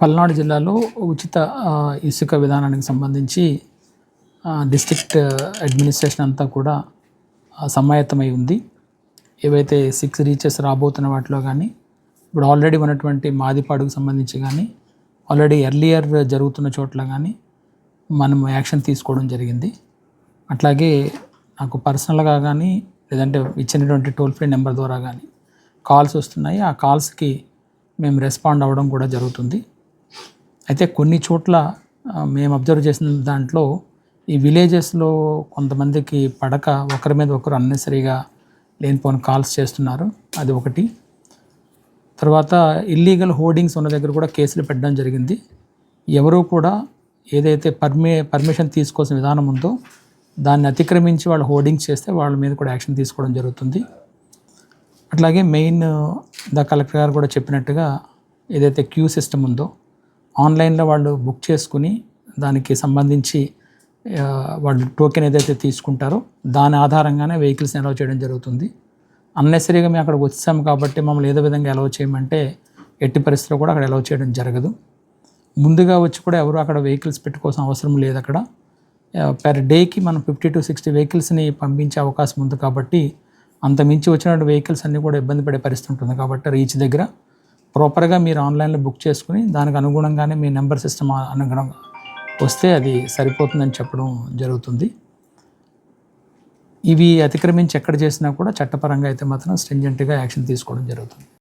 పల్నాడు జిల్లాలో ఉచిత ఇసుక విధానానికి సంబంధించి డిస్ట్రిక్ట్ అడ్మినిస్ట్రేషన్ అంతా కూడా సమాయత్తమై ఉంది. ఏవైతే సిక్స్ రీచెస్ రాబోతున్న వాటిలో కానీ ఇప్పుడు ఆల్రెడీ ఉన్నటువంటి మాదిపాడుకు సంబంధించి కానీ ఆల్రెడీ ఎర్లియర్ జరుగుతున్న చోట్ల కానీ మనం యాక్షన్ తీసుకోవడం జరిగింది. అట్లాగే నాకు పర్సనల్గా కానీ లేదంటే ఇచ్చినటువంటి టోల్ ఫ్రీ నెంబర్ ద్వారా కానీ కాల్స్ వస్తున్నాయి. ఆ కాల్స్కి మేము రెస్పాండ్ అవ్వడం కూడా జరుగుతుంది. అయితే కొన్ని చోట్ల మేము అబ్జర్వ్ చేసిన దాంట్లో ఈ విలేజెస్లో కొంతమందికి పడక ఒకరి మీద ఒకరు అన్నెసరీగా లేనిపోని కాల్స్ చేస్తున్నారు. అది ఒకటి. తర్వాత ఇల్లీగల్ హోర్డింగ్స్ ఉన్న దగ్గర కూడా కేసులు పెట్టడం జరిగింది. ఎవరూ కూడా ఏదైతే పర్మి పర్మిషన్ తీసుకోవాల్సిన విధానం ఉందో దాన్ని అతిక్రమించి వాళ్ళు హోర్డింగ్స్ చేస్తే వాళ్ళ మీద కూడా యాక్షన్ తీసుకోవడం జరుగుతుంది. అట్లాగే మెయిన్ ద కలెక్టర్ గారు కూడా చెప్పినట్టుగా ఏదైతే క్యూ సిస్టమ్ ఉందో ఆన్లైన్లో వాళ్ళు బుక్ చేసుకుని దానికి సంబంధించి వాళ్ళు టోకెన్ ఏదైతే తీసుకుంటారో దాని ఆధారంగానే వెహికల్స్ని అలౌ చేయడం జరుగుతుంది. అన్నెసరీగా మేము అక్కడికి వచ్చాము కాబట్టి మమ్మల్ని ఏదో విధంగా అలౌ చేయమంటే ఎట్టి పరిస్థితిలో కూడా అక్కడ అలౌ చేయడం జరగదు. ముందుగా వచ్చి కూడా ఎవరు అక్కడ వెహికల్స్ పెట్టుకోవాల్సిన అవసరం లేదు అక్కడ. పర్ డేకి మనం ఫిఫ్టీ టు సిక్స్టీ వెహికల్స్ని పంపించే అవకాశం ఉంది కాబట్టి అంత మించి వచ్చిన వెహికల్స్ అన్నీ కూడా ఇబ్బంది పడే పరిస్థితి ఉంటుంది కాబట్టి రీచ్ దగ్గర. ప్రాపర్గా మీరు ఆన్లైన్లో బుక్ చేసుకుని దానికి అనుగుణంగానే మీ నెంబర్ సిస్టమ్ అనుగుణంగా వస్తే అది సరిపోతుందని చెప్పడం జరుగుతుంది. ఇవి అతిక్రమించి ఎక్కడ చేసినా కూడా చట్టపరంగా అయితే మాత్రం స్ట్రింజెంట్గా యాక్షన్ తీసుకోవడం జరుగుతుంది.